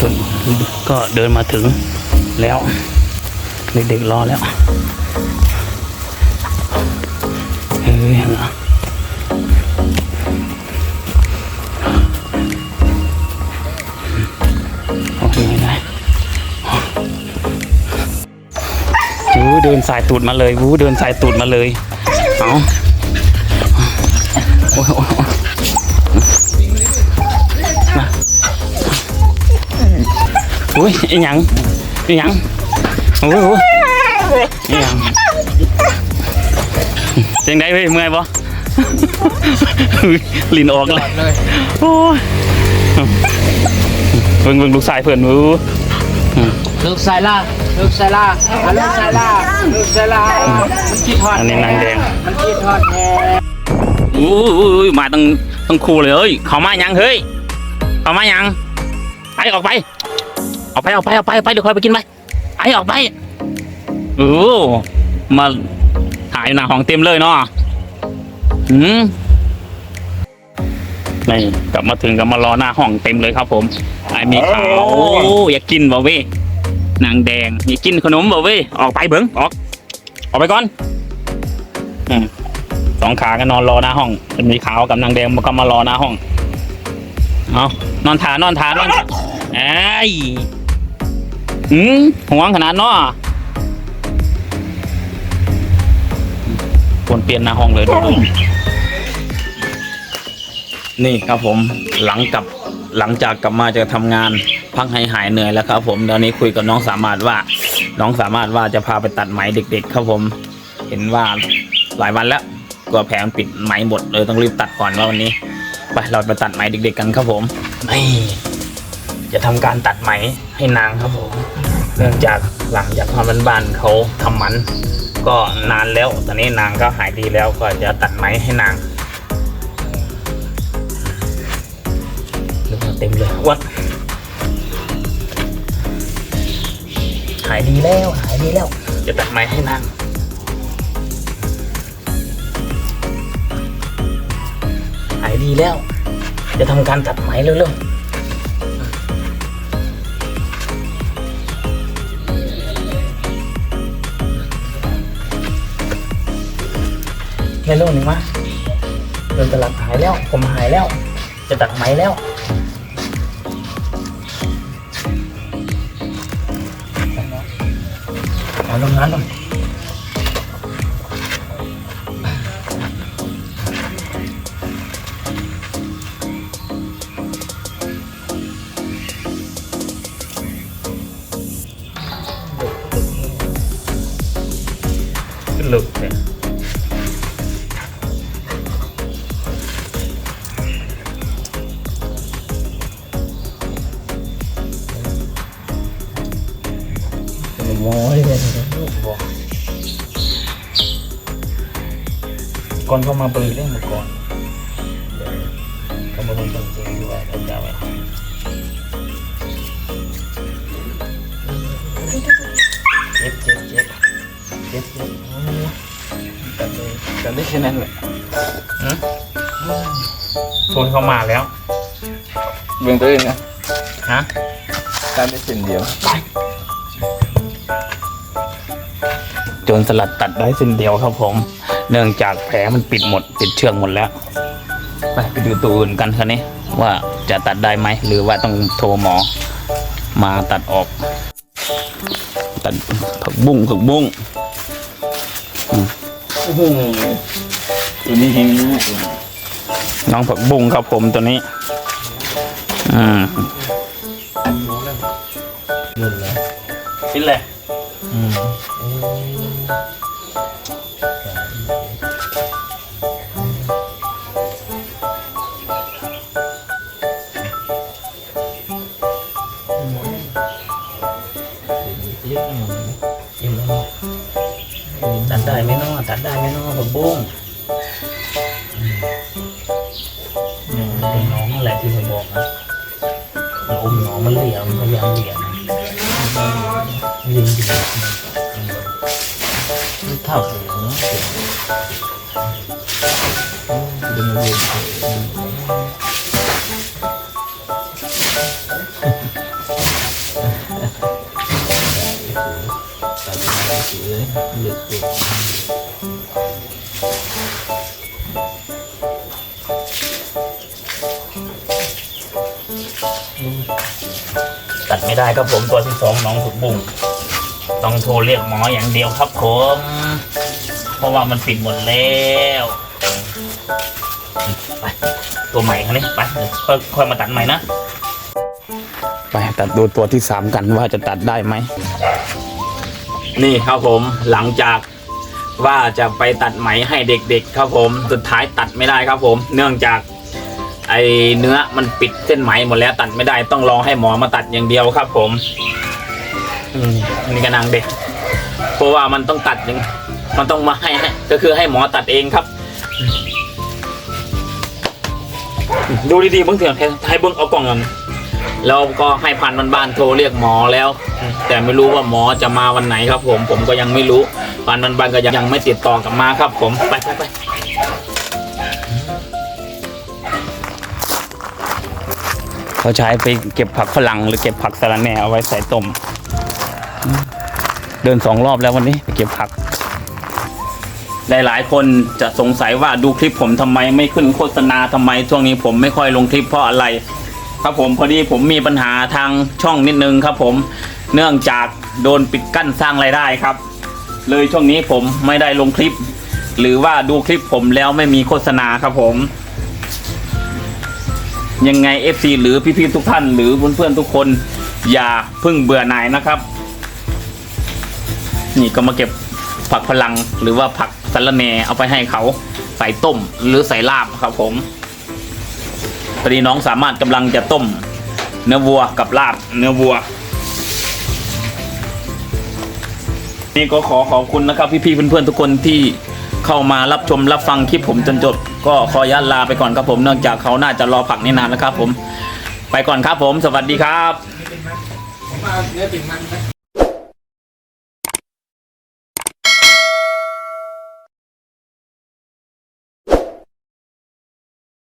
สุดก็เดินมาถึงแล้วเด็กๆรอแล้วเฮ้ยนะโอเคไม่ได้วูเดินสายตูดมาเลยวูเดินสายตูดมาเลย เอาโอ้ย อุ้ยไอ้หยังไอ้หยังโอ้ยโอ้ยไอ้หยังเสียงได้เว้ยเมื่อยปะลินออกเลยเลยโอ้ยเบิ่งเบิ่งลูกชายเพื่อนวูลูกไซล่าลูกไซล่าอะลูกไซล่าลูกไซล่ามันคิดฮอดอันนี้นางแดงมันคิดฮอดแฮอู้ยมาตั้งตั้งครูเลยเฮ้ยเขามายังเฮ้ยเขามายังไปออกไป ออกไปออกไปออกไปออกไปเดี๋ยวคอยไปกินไปไปออกไปโอ้มาถ่ายหน้าห้องเต็มเลยเนาะหืมนี่กลับมาถึงกลับมารอหน้าห้องเต็มเลยครับ ผมไอ้มีขาวโอ้อยากกินบ่เว้ยนางแดงอยากกินขนมบ่เว้ยออกไปเบิ้งออก ออกไปก่อนอืมสองขาก็นอนรอหน้าห้องจะมีขาวกับนางแดงมันก็มารอหน้าห้อง เอานอนทานอนทานอนไอ้ย อืมห่วงขนาดเนาะควรเปลี่ยนหน้าห้องเลยดูดูนี่ครับผมหลังกับหลังจากกลับมาจะทำงานพักให้หายเหนื่อยแล้วครับ ผมตอนนี้คุยกับน้องสามารถว่า น้องสามารถว่าจะพาไปตัดไหมเด็ก ๆ ครับผม เห็นว่าหลายวันแล้วกลัวแผงปิดไหมหมดเลยต้องรีบตัดก่อนว่าวันนี้ไปเราไปตัดไหมเด็ก ๆ กันครับผมนี่ จะทำการตัดไหมให้นางครับผมเนื่องจากหลังจากทำบ้านๆเขาทำหมัน ก็นานแล้ว ตอนนี้นางก็หายดีแล้วก็จะตัดไหมให้นางเรื่องเต็มเลยวัดหายดีแล้วหายดีแล้ว จะตัดไหมให้นางหายดีแล้ว จะทำการตัดไหมเร็วๆ แค่เรื่องหนึ่งมาเดินตลาดหายแล้ว ผมหายแล้ว จะตัดไหมแล้วเอาลงน้ำหน่อยหลุดเนี่ย ม้ยเลยลูกบอกก่อนเขามาเปิดเรื่องมาก่อนเขามาเบิ่งจริงๆดูว่าเขาจะไว้เจ็บเจ็บเจ็บเจ็บเจ็บโอ้ยแต่เลยแต่ได้แค่นั้นแหละชนเขามาแล้ว เบื้องต้นนะ ฮะตามได้เส้นเดียว จนสลัดตัดได้เส้นเดียวครับผม เนื่องจากแผลมันปิดหมดปิดเชือกหมดแล้วไปไปดูตัวอื่นกันคันนี้ ว่าจะตัดได้ไหมหรือว่าต้องโทรหมอ มาตัดออก ตัดผักบุ้งผักบุ้งตัวนี้เฮงมากน้องผักบุ้งครับผมตัวนี้อืมฟินเลย ตัดได้ไหมเนาะตัดได้ไหมเนาะผักบุ้งเป็นน้องนั่นแหละที่ผมบอกนะมันอมน้องมันเหลี่ยมพยายามเหลี่ยมยิงยิ ข้าเสียงเดึงตัดไเดตัตัดไม่ได้ครับผมตัวที่สองน้องถูกบุ้ง ต้องโทรเรียกหมออย่างเดียวครับผม เพราะว่ามันปิดหมดแล้วไปตัวใหม่คันนี้ไปเดี๋ยวค่อยค่อยมาตัดใหม่นะไปตัดดูตัวที่สามกันว่าจะตัดได้ไหม นี่ครับผมหลังจากว่าจะไปตัดไหมให้เด็กๆ ครับผมสุดท้ายตัดไม่ได้ครับผม เนื่องจากไอเนื้อมันปิดเส้นไหมหมดแล้วตัดไม่ได้ต้องรอให้หมอมาตัดอย่างเดียวครับผม อืมอันนี่ก็นางเด็กเพราะว่ามันต้องตัดอย่งมันต้องมาให้ก็คือให้หมอตัดเองครับ ดูดีๆเบิ้งเถื่อนให้เบิ้งเอากล่องกันแล้วก็ให้พันมันบ้านๆโทรเรียกหมอแล้ว แต่ไม่รู้ว่าหมอจะมาวันไหนครับ ผมผมก็ยังไม่รู้พันมันบ้านๆก็ยังไม่ติดต่อกลับมาครับ ผมไปไปไปเขาใช้ไปเก็บผักฝรั่งหรือเก็บผักสะระแหน่เอาไว้ใส่ต้ม เดินสองรอบแล้ววันนี้ไปเก็บผัก หลายๆ คนจะสงสัยว่าดูคลิปผมทำไมไม่ขึ้นโฆษณาทำไมช่วงนี้ผมไม่ค่อยลงคลิปเพราะอะไร ครับผมพอดีผมมีปัญหาทางช่องนิดนึงครับผมเนื่องจากโดนปิดกั้นสร้างรายได้ครับ เลยช่วงนี้ผมไม่ได้ลงคลิป หรือว่าดูคลิปผมแล้วไม่มีโฆษณาครับผม ยังไง FC หรือพี่ๆทุกท่าน หรือเพื่อนๆทุกคน อย่าเพิ่งเบื่อหน่ายนะครับ นี่ก็มาเก็บผักพลังหรือว่าผักสะระแหน่เอาไปให้เขาใส่ต้มหรือใส่ลาบครับผมพอดีน้องสามารถกำลังจะต้ม เนื้อวัวกับลาบเนื้อวัว นี่ก็ขอขอบคุณนะครับพี่ๆเพื่อนๆทุกคนที่เข้ามารับชมรับฟังคลิปผมจนจบ ก็ขออนุญาตลาไปก่อนครับผมเนื่องจากเขาน่าจะรอผักนี่นานแล้วครับผม ไปก่อนครับผม สวัสดีครับ